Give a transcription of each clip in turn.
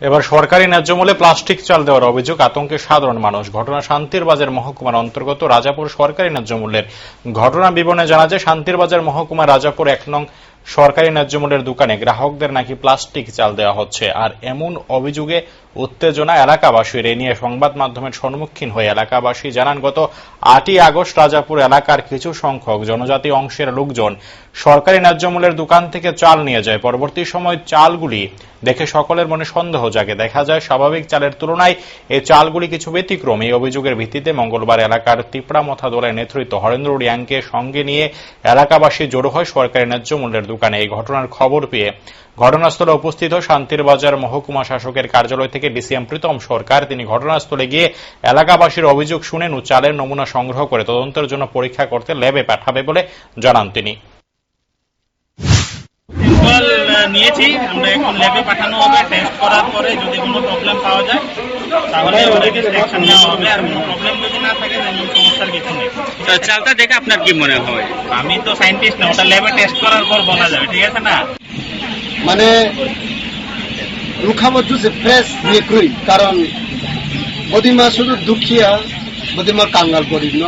এবার সরকারি ন্যায্য মূল্যে প্লাস্টিক চাল দেওয়ার অভিযোগ আতঙ্কে সাধারণ মানুষ। ঘটনা শান্তির বাজার মহকুমার অন্তর্গত রাজাপুর সরকারি ন্যায্য মূল্যের। ঘটনা বিবরণে জানা যায়, শান্তির বাজার মহকুমা রাজাপুর এক নং সরকারি ন্যায্য মূল্যের দোকানে গ্রাহকদের নাকি প্লাস্টিক চাল দেওয়া হচ্ছে। আর এমন অভিযোগে উত্তেজনা এলাকাবাসীর। এ নিয়ে সংবাদ মাধ্যমের সম্মুখীন হয়ে এলাকাবাসী জানান, গত আটই আগস্ট রাজাপুর এলাকার কিছু সংখ্যক জনজাতি অংশের লোকজন সরকারি ন্যায্য মূল্যের দোকান থেকে চাল নিয়ে যায়। পরবর্তী সময় চালগুলি দেখে সকলের মনে সন্দেহ জাগে। দেখা যায়, স্বাভাবিক চালের তুলনায় এই চালগুলি কিছু ব্যতিক্রম। এই অভিযোগের ভিত্তিতে মঙ্গলবার এলাকার তিপড়ামথা দলের নেতৃত্ব হরেন্দ্র রিয়াংকে সঙ্গে নিয়ে এলাকাবাসী জড়ো হয় সরকারি ন্যায্য মূল্যের দোকানে এই ঘটনার খবর পেয়ে ঘটনাস্থলে উপস্থিত শান্তির বাজার মহকুমা শাসকের কার্যালয় থেকে ডিসিএম প্রীতম সরকার তিনি ঘটনাস্থলে গিয়ে এলাকাবাসীর অভিযোগ শুনেন ও চালের নমুনা সংগ্রহ করে তদন্তের জন্য পরীক্ষা করতে ল্যাবে পাঠাবে বলে জানান তিনি। নিয়েছি। আমরা এখন ল্যাবে পাঠানো হবে টেস্ট করার পরে যদি কোনো প্রবলেম পাওয়া যায় তাহলে ওদেরকে অ্যাকশন নেওয়া হবে আর কোনো প্রবলেম যদি না থাকে তেমন সমস্যার কিছু নেই। তা চালটা দেখে আপনার কি মনে হয়? আমি তো সায়েন্টিস্ট না ওটা ল্যাবে টেস্ট করার পর বলা যাবে ঠিক আছে না? মানে রুখামত জুসে ফ্রেশ নিয়ে করি কারণ বদিমা শুধু দুখিয়া বদিমা কাঙ্গাল করি ন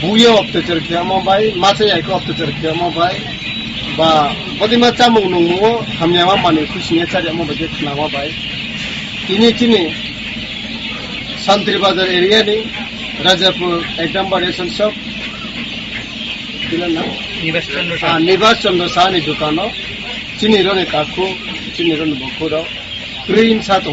বুয়ে অত্যাচার খেয়া মাবাই মাছে আইকে অত্যাচার बा बदेमा चाहिँ म हामी खुसी आचारिया म बजेट नै तिनी चिनी सन्ती बजार एरिया नि राजापुर एक्बार सब निर्वाचन सानी दोकान हो चिनी र नै कार्कु चिनीहरू भोक र त